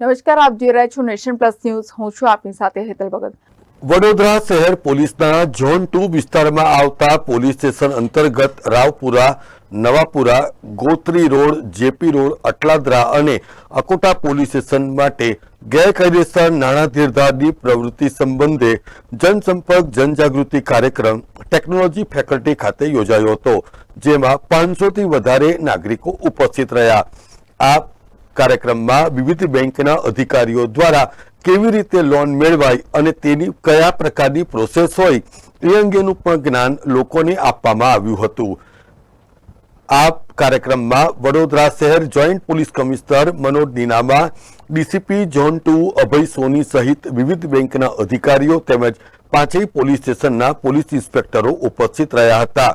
નમસ્કાર, આપ જોઈ રહ્યા છો નેશન પ્લસ ન્યૂઝ. હું છું આપની સાથે હેતલ ભગત. વડોદરા શહેર પોલીસના ઝોન ટુ વિસ્તારમાં આવતા પોલીસ સ્ટેશન અંતર્ગત Raopura, Navapura, Gotri road, JP road, Atladara અને અકોટા પોલીસ સ્ટેશન માટે ગેરકાયદેસર નાણાં ધીરધારની પ્રવૃત્તિ સંબંધે જનસંપર્ક જનજાગૃતિ કાર્યક્રમ ટેકનોલોજી ફેકલ્ટી ખાતે યોજાયો હતો, જેમાં પાંચસોથી વધારે નાગરિકો ઉપસ્થિત રહ્યા. આ કાર્યક્રમમાં વિવિધ બેંકના અધિકારીઓ દ્વારા કેવી રીતે લોન મેળવાય અને તેની કયા પ્રકારની પ્રોસેસ હોય એ અંગેનું પણ જ્ઞાન લોકોને આપવામાં આવ્યું હતું. આ કાર્યક્રમમાં વડોદરા શહેર joint police commissioner Manoj Ninama, DCP zone two Abhay Soni સહિત વિવિધ બેંકના અધિકારીઓ તેમજ પાંચેય પોલીસ સ્ટેશનના પોલીસ ઇન્સ્પેક્ટરો ઉપસ્થિત રહ્યા હતા.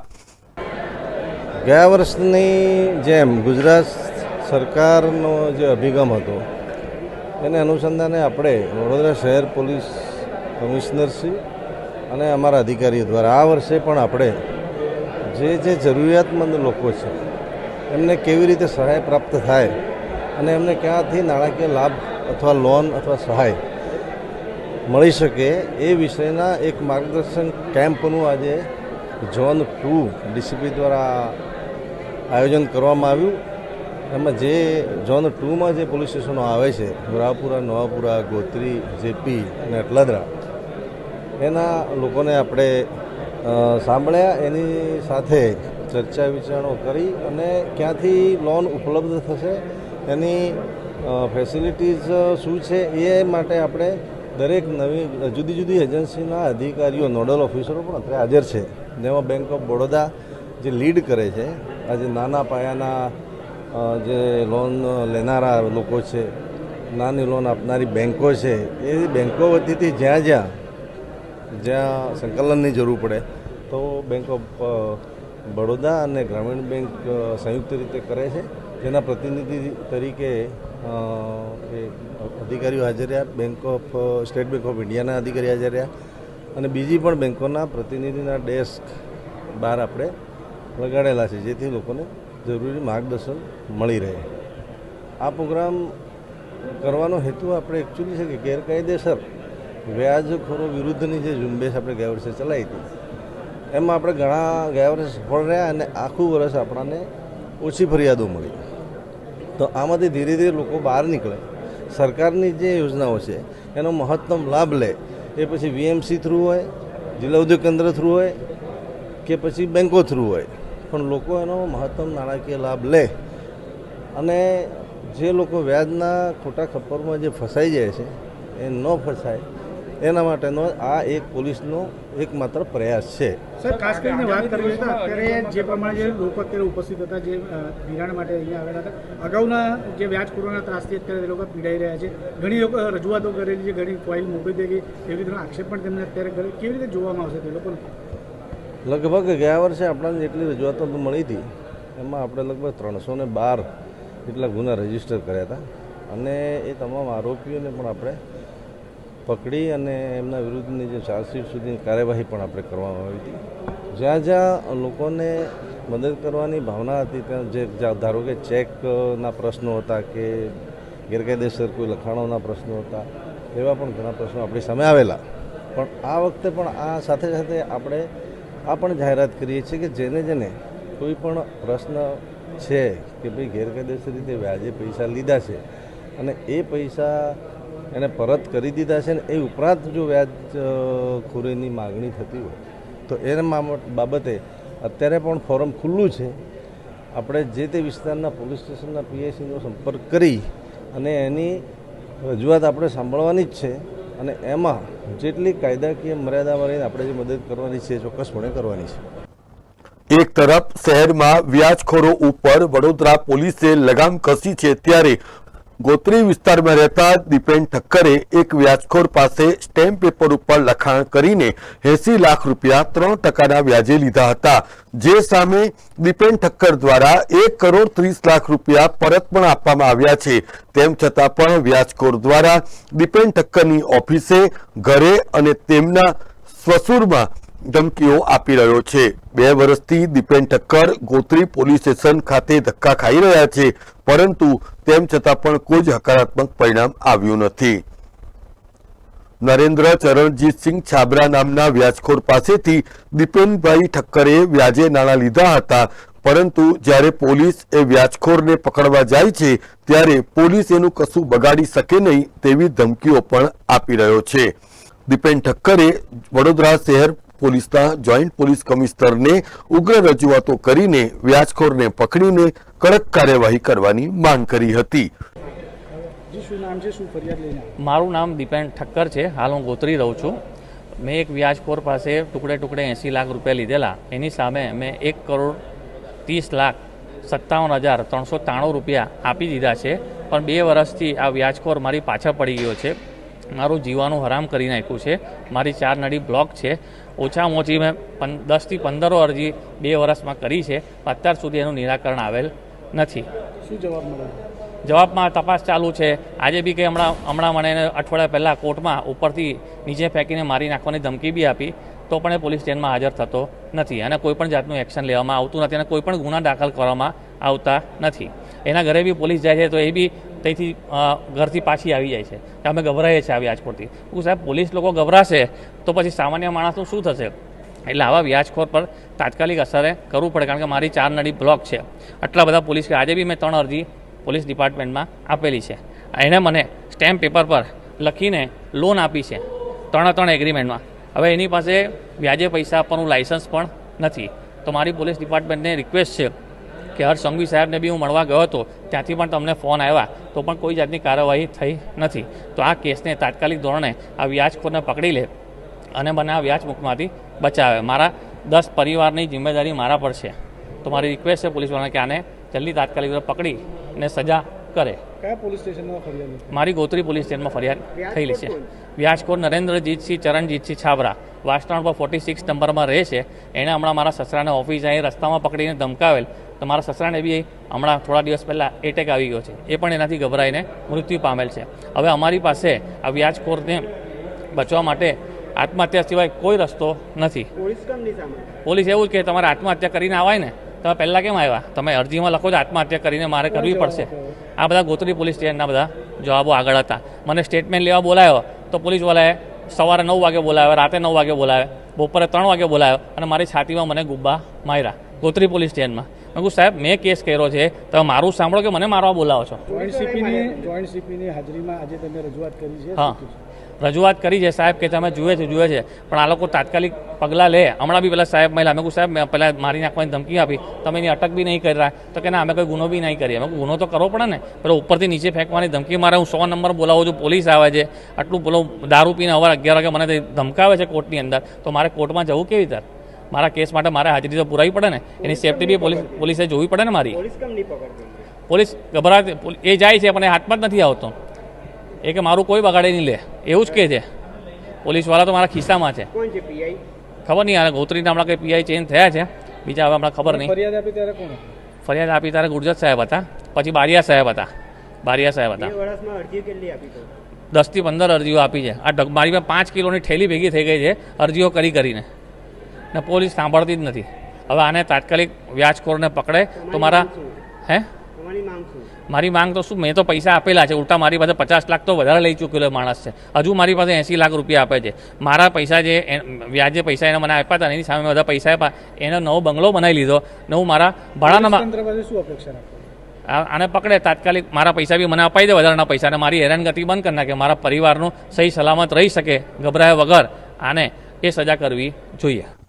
ગયા વર્ષની જેમ ગુજરાત સરકારનો જે અભિગમ હતો, એને અનુસંધાને આપણે વડોદરા શહેર પોલીસ કમિશનરશ્રી અને અમારા અધિકારીઓ દ્વારા આ વર્ષે પણ આપણે જે જે જરૂરિયાતમંદ લોકો છે, એમને કેવી રીતે સહાય પ્રાપ્ત થાય અને એમને ક્યાંથી નાણાકીય લાભ અથવા લોન અથવા સહાય મળી શકે એ વિષયના એક માર્ગદર્શન કેમ્પનું આજે ઝોન ટુ ડીસીપી દ્વારા આયોજન કરવામાં આવ્યું. એમાં જે ઝોન ટુમાં જે પોલીસ સ્ટેશનો આવે છે રાવપુરા નવાપુરા, ગોત્રી, જેપી અને અટલાદરા, એના લોકોને આપણે સાંભળ્યા, એની સાથે ચર્ચા વિચારણો કરી અને ક્યાંથી લોન ઉપલબ્ધ થશે, એની ફેસિલિટીઝ શું છે, એ માટે આપણે દરેક નવી, જુદી જુદી એજન્સીના અધિકારીઓ નોડલ ઓફિસરો પણ અત્યારે હાજર છે. જેમાં બેંક ઓફ બરોડા જે લીડ કરે છે, આજે નાના પાયાના જે લોન લેનારા લોકો છે, નાની લોન આપનારી બેન્કો છે, એ બેન્કો વતીથી જ્યાં જ્યાં જ્યાં સંકલનની જરૂર પડે, તો બેંક ઓફ બડોદા અને ગ્રામીણ બેંક સંયુક્ત રીતે કરે છે. જેના પ્રતિનિધિ તરીકે એ અધિકારીઓ હાજર રહ્યા bank of state bank of ઇન્ડિયાના અધિકારી હાજર રહ્યા, અને બીજી પણ બેંકોના પ્રતિનિધિના ડેસ્ક બહાર આપણે લગાડેલા છે, જેથી લોકોને જરૂરી માર્ગદર્શન મળી રહે. આ પ્રોગ્રામ કરવાનો હેતુ આપણે એકચ્યુઅલી છે કે ગેરકાયદેસર વ્યાજખોરો વિરુદ્ધની જે ઝુંબેશ આપણે ગયા વર્ષે ચલાવી હતી, એમાં આપણે ઘણા ગયા વર્ષે સફળ રહ્યા અને આખું વર્ષ આપણને ઓછી ફરિયાદો મળી. તો આમાંથી ધીરે ધીરે લોકો બહાર નીકળે. સરકારની જે યોજનાઓ છે, એનો મહત્તમ લાભ લે, એ પછી વીએમસી થ્રુ હોય, જિલ્લા ઉદ્યોગ કેન્દ્ર થ્રુ હોય, કે પછી બેંકો થ્રુ હોય. પણ લોકો એનો મહત્તમ નાણાકીય લાભ લે. અને જે લોકો વ્યાજના ખોટા ખપ્પરમાં જે ફસાઈ જાય છે, એ ન ફસાય, એના માટેનો આ એક પોલીસનો એકમાત્ર પ્રયાસ છે. સર, ખાસ કરીને વાત કરવી તો અત્યારે જે પ્રમાણે જે લોકો અત્યારે ઉપસ્થિત હતા, જે ધિરાણ માટે અહીંયા આવેલા હતા, અગાઉના જે વ્યાજખોરોના ત્રાસથી અત્યારે તે લોકો પીડાઈ રહ્યા છે. ઘણી લોકો રજૂઆતો કરેલી છે, ઘણી ફાઇલ મોકલી દે ગઈ એવી રીતનો આક્ષેપ પણ તેમને અત્યારે કેવી રીતે જોવામાં આવશે તે લોકોને? લગભગ ગયા વર્ષે આપણને જેટલી રજૂઆતો મળી હતી, એમાં આપણે લગભગ ત્રણસો ને બાર જેટલા ગુના રજિસ્ટર કર્યા હતા. અને એ તમામ આરોપીઓને પણ આપણે પકડી અને એમના વિરુદ્ધની જે ચાર્જશીટ સુધીની કાર્યવાહી પણ આપણે કરવામાં આવી હતી. જ્યાં જ્યાં લોકોને મદદ કરવાની ભાવના હતી, ત્યાં જે ધારો કે ચેકના પ્રશ્નો હતા કે ગેરકાયદેસર કોઈ લખાણોના પ્રશ્નો હતા, એવા પણ ઘણા પ્રશ્નો આપણી સામે આવેલા. પણ આ વખતે પણ આ સાથે સાથે આપણે આ પણ જાહેરાત કરીએ છીએ કે જેને જેને કોઈ પણ પ્રશ્ન છે કે ભાઈ ગેરકાયદેસર રીતે વ્યાજે પૈસા લીધા છે અને એ પૈસા એને પરત કરી દીધા છે ને એ ઉપરાંત જો વ્યાજ અ, ખોરીની માગણી થતી હોય તો એના બાબતે અત્યારે પણ ફોરમ ખુલ્લું છે. આપણે જે તે વિસ્તારના પોલીસ સ્ટેશનના પીએસસીનો સંપર્ક કરી અને એની રજૂઆત આપણે સાંભળવાની જ છે. અને એમાં જેટલી કાયદાકીય મર્યાદામાં રહીને આપણે જે મદદ કરવાની છે ચોક્કસપણે કરવાની છે. એક તરફ શહેરમાં વ્યાજખોરો ઉપર વડોદરા પોલીસે લગામ કસી છે, ત્યારે ગોત્રી વિસ્તારમાં રહેતા દીપેન ઠક્કરે એક વ્યાજખોર પાસે સ્ટેમ્પ પેપર ઉપર લખાણ કરીને એસી લાખ રૂપિયા ત્રણ ટકાના વ્યાજે લીધા હતા. જે સામે દીપેન ઠક્કર દ્વારા એક કરોડ ત્રીસ લાખ રૂપિયા પરત પણ આપવામાં આવ્યા છે. તેમ છતાં પણ વ્યાજખોર દ્વારા દીપેન ઠક્કરની ઓફિસે, ઘરે અને તેમના સ્વસુરમાં ધમકીઓ આપી રહ્યો છે. બે વર્ષથી દીપેન ઠક્કર ગોત્રી પોલીસ સ્ટેશન ખાતે ધક્કા ખાઈ રહ્યા છે. પરંતુ તેમ છતાં પણ કોઈ જ હકારાત્મક પરિણામ આવ્યું નથી. નરેન્દ્ર ચરણજીતસિંહ છાબરા નામના વ્યાજખોર પાસેથી દીપેનભાઈ ઠક્કરે વ્યાજે નાણાં લીધા હતા. પરંતુ જ્યારે પોલીસ એ વ્યાજખોરને પકડવા જાય છે, ત્યારે પોલીસ એનું કશું બગાડી શકે નહીં તેવી ધમકીઓ પણ આપી રહ્યો છે. દીપેન ઠક્કરે વડોદરા શહેર પોલીસના જોઈન્ટ પોલીસ કમિશનરને ઉગ્ર રજૂઆતો કરીને વ્યાજખોરને પકડીને કડક કાર્યવાહી કરવાની માંગ કરી હતી? મારું નામ દીપેન ઠક્કર છે. હાલ હું ગોત્રી રહું છું. મેં એક વ્યાજખોર પાસે ટુકડે ટુકડે એંસી લાખ રૂપિયા લીધેલા. એની સામે મેં એક કરોડ ત્રીસ લાખ સત્તાવન હજાર ત્રણસો ત્રાણું રૂપિયા આપી દીધા છે. પણ બે વર્ષથી આ વ્યાજખોર મારી પાછળ પડી ગયો છે. મારું જીવાનું હરામ કરી નાખ્યું છે. મારી ચાર નળી બ્લોક છે. ઓછામાં ઓછી મેં દસથી પંદરો અરજી બે વર્ષમાં કરી છે. અત્યાર સુધી એનું નિરાકરણ આવેલ નથી. શું જવાબ મળ્યો જવાબમાં તપાસ ચાલુ છે. આજે બી કે હમણાં હમણાં મને એને અઠવાડિયા પહેલાં કોર્ટમાં ઉપરથી નીચે ફેંકીને મારી નાખવાની ધમકી બી આપી તો પણ એ પોલીસ સ્ટેશનમાં હાજર થતો નથી અને કોઈ પણ જાતનું એક્શન લેવામાં આવતું નથી અને કોઈ પણ ગુના દાખલ કરવામાં આવતા નથી. એના ઘરે બી પોલીસ જાય છે તો એ બી ત્યાંથી ઘરથી પાછી આવી જાય છે. કે અમે ગભરાઈએ છીએ આ વ્યાજખોરથી. હું સાહેબ, પોલીસ લોકો ગભરાશે તો પછી સામાન્ય માણસનું શું થશે? એટલે આવા વ્યાજખોર પર તાત્કાલિક અસરે કરવું પડે, કારણ કે મારી ચાર નડી બ્લોક છે. આટલા બધા પોલીસ આજે બી મેં ત્રણ અરજી પોલીસ ડિપાર્ટમેન્ટમાં આપેલી છે. એણે મને સ્ટેમ્પ પેપર પર લખીને લોન આપી છે, ત્રણે ત્રણ એગ્રીમેન્ટમાં. હવે એની પાસે વ્યાજે પૈસા આપવાનું લાઇસન્સ પણ નથી. તો મારી પોલીસ ડિપાર્ટમેન્ટને રિક્વેસ્ટ છે કે હર્ષ સંઘવી સાહેબને બી હું મળવા ગયો હતો ત્યાંથી પણ તમને ફોન આવ્યા તો પણ કોઈ જાતની કાર્યવાહી થઈ નથી. તો આ કેસને તાત્કાલિક ધોરણે આ વ્યાજખોરને પકડી લે અને મને આ વ્યાજમુખમાંથી બચાવે. મારા દસ પરિવારની જિમ્મેદારી મારા પર છે. તો મારી રિક્વેસ્ટ છે પોલીસવાળાને કે આને જલ્દી તાત્કાલિક ધોરણે પકડી અને સજા કરે. કયા પોલીસ સ્ટેશનમાં ફરિયાદ મારી ગોત્રી પોલીસ સ્ટેશનમાં ફરિયાદ થયેલી છે. વ્યાજકોર નરેન્દ્રજીતસિંહ ચરણજીતસિંહ છાબરા. વાસણ પર ફોર્ટી સિક્સ નંબરમાં રહે છે. એણે હમણાં મારા સસરાને ઓફિસ અહીં રસ્તામાં પકડીને ધમકાવેલ. તો મારા સસરાને બી હમણાં થોડા દિવસ પહેલાં એટેક આવી ગયો છે. એ પણ એનાથી ગભરાઈને મૃત્યુ પામેલ છે. હવે અમારી પાસે આ વ્યાજખોરને બચવા માટે આત્મહત્યા સિવાય કોઈ રસ્તો નથી. પોલીસ એવું કે તમારે આત્મહત્યા કરીને આવાય ને? તમે પહેલાં કેમ આવ્યા? તમે અરજીમાં લખો છો આત્મહત્યા કરીને મારે કરવી પડશે. આ બધા ગોત્રી પોલીસ સ્ટેશનના બધા જવાબો આગળ હતા. મને સ્ટેટમેન્ટ લેવા બોલાયો તો પોલીસવાલાએ સવારે નવ વાગે બોલાવ્યો રાતે નવ વાગે બોલાવ્યો બપોરે ત્રણ વાગે બોલાવ્યો અને મારી છાતીમાં મને ગુબ્બા માર્યા. ગોત્રી પોલીસ સ્ટેશનમાં. મેં કહું સાહેબ મેં કેસ કર્યો છે. તમે મારું સાંભળો કે મને મારવા બોલાવો છો? હાજરીમાં આજે તમે રજૂઆત કરી છે. હા. રજૂઆત કરી છે સાહેબ કે તમે જુએ છે જુએ છે. પણ આ લોકો તાત્કાલિક પગલાં લે. હમણાં બી પેલા સાહેબ મહિલા મેં કહું સાહેબ પહેલાં મારી નાખવાની ધમકી આપી. તમે એની અટક બી નહીં કરી રહ્યા. તો કે ના અમે કોઈ ગુનો બી નહીં કરીએ. અમે ગુનો તો કરવો પડે ને. પેલો ઉપરથી નીચે ફેંકવાની ધમકી મારે. હું સો નંબર બોલાવું છું પોલીસ આવે છે. આટલું પેલો દારૂ પીને અવાર અગિયાર વાગે મને ધમકાવે છે કોર્ટની અંદર. તો મારે કોર્ટમાં જવું કેવી રીતે? મારા કેસ માટે મારે હાજરી તો પુરાવી પડે ને? એની સેફટી બી પોલીસ પોલીસે જોવી પડે ને મારી? પોલીસ ગભરાતી એ જાય છે પણ એ હાથમાં જ નથી આવતો. એ કે મારું કોઈ બગાડે નહીં લે. એવું જ કહે છે. પોલીસવાળા તો મારા ખિસ્સામાં છે. ખબર નહીં આ ગોત્રીના હમણાં કંઈ પીઆઈ ચેન્જ થયા છે? બીજા હવે હમણાં ખબર નહીં. ફરિયાદ આપી ત્યારે કોણ ફરિયાદ આપી ત્યારે ગુરજત સાહેબ હતા. પછી બારિયા સાહેબ હતા. બારિયા સાહેબ હતા. દસથી પંદર અરજીઓ આપી છે. આ મારી પાસે પાંચ કિલોની ઠેલી ભેગી થઈ ગઈ છે. અરજીઓ કરી કરીને. ને પોલીસ સાંભળતી જ નથી. હવે આને તાત્કાલિક વ્યાજખોરને પકડે તો મારા હે? મારી માંગ તો શું? મેં તો પૈસા આપેલા છે. ઉલટા મારી પાસે પચાસ લાખ તો વધારે લઈ ચૂકેલો માણસ છે. હજુ મારી પાસે એંસી લાખ રૂપિયા આપે છે. મારા પૈસા જે વ્યાજે પૈસા એને મને આપ્યા હતા એની સામે બધા પૈસા આપ્યા. એનો નવો બંગલો બનાવી લીધો ને હું મારા ભાડાના આને પકડે તાત્કાલિક. મારા પૈસા બી મને અપાઈ દે વધારાના પૈસા અને મારી હેરાનગતિ બંધ કરી નાખે. મારા પરિવારનું સહી સલામત રહી શકે ગભરાયા વગર. આને એ સજા કરવી જોઈએ.